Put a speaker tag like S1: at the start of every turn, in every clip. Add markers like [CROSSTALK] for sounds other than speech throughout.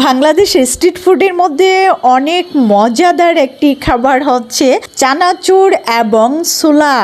S1: বাংলাদেশের স্ট্রিট ফুডের মধ্যে অনেক মজাদার একটি খাবার হচ্ছে চানাচুর এবং ছোলা।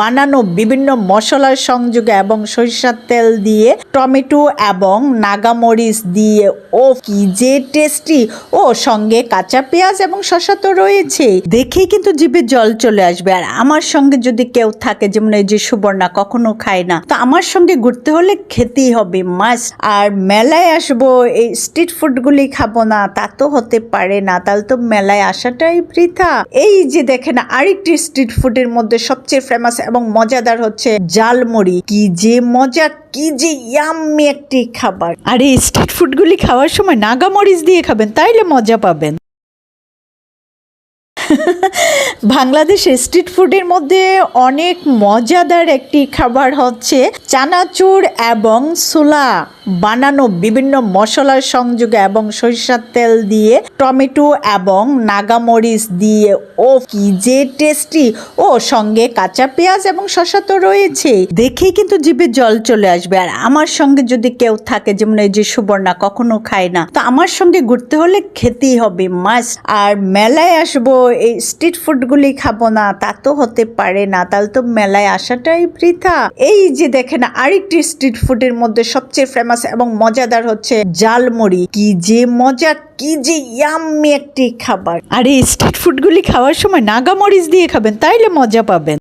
S1: বানানো বিভিন্ন মশলার সংযোগে এবং সরিষার তেল দিয়ে, টমেটো এবং নাগামরিচ দিয়ে। ও কি যে টেস্টি ও, সঙ্গে কাঁচা পেঁয়াজ এবং শশা তো রয়েছে দেখেই কিন্তু জিভে জল চলে আসবে। আর আমার সঙ্গে যদি কেউ থাকে যেমন এই যে সুবর্ণা কখনো খায় না, তো আমার সঙ্গে ঘুরতে হলে খেতেই হবে মাছ আর মেলায় আসব এই স্ট্রিট ফুডগুলি খাব না, তা তো হতে পারে না। তাহলে তো মেলায় আসাটাই বৃথা। এই যে দেখেন, আরেকটি স্ট্রিট ফুডের মধ্যে সবচেয়ে ফেমাস এবং মজাদার হচ্ছে জালমুড়ি কি যে মজা, কি যে ইয়াম্মি একটি খাবার। আর এই স্ট্রিট ফুডগুলি খাওয়ার সময় নাগামরিচ দিয়ে খাবেন, তাইলে মজা পাবেন। [LAUGHS] বাংলাদেশের স্ট্রিট ফুডের মধ্যে অনেক মজাদার একটি খাবার হচ্ছে চানাচুর এবং ছোলা। বানানো বিভিন্ন মশলার সংযোগে এবং সরিষার তেল দিয়ে, টমেটো এবং নাগামরিচ দিয়ে। ও কি যে টেস্টি! ও সঙ্গে কাঁচা পেঁয়াজ এবং শসা তো রয়েছে। দেখেই কিন্তু জিভে জল চলে আসবে। আর আমার সঙ্গে যদি কেউ থাকে, যেমন এই যে সুবর্ণা, কখনো খায় না। তো আমার সঙ্গে ঘুরতে হলে খেতেই হবে মাছ আর মেলায় আসব, এই স্ট্রিট ফুডগুলি খাব না, তা তো হতে পারে না। তাহলে তো মেলায় আসাটাই বৃথা। এই যে দেখেন, আরেকটি স্ট্রিট ফুডের মধ্যে সবচেয়ে ফেমাস এবং মজাদার হচ্ছে জালমুড়ি কি যে মজা, কি যে ইয়াম্মি একটি খাবার। আর এই স্ট্রিট ফুডগুলি খাওয়ার সময় নাগামরিচ দিয়ে খাবেন, তাইলে মজা পাবেন।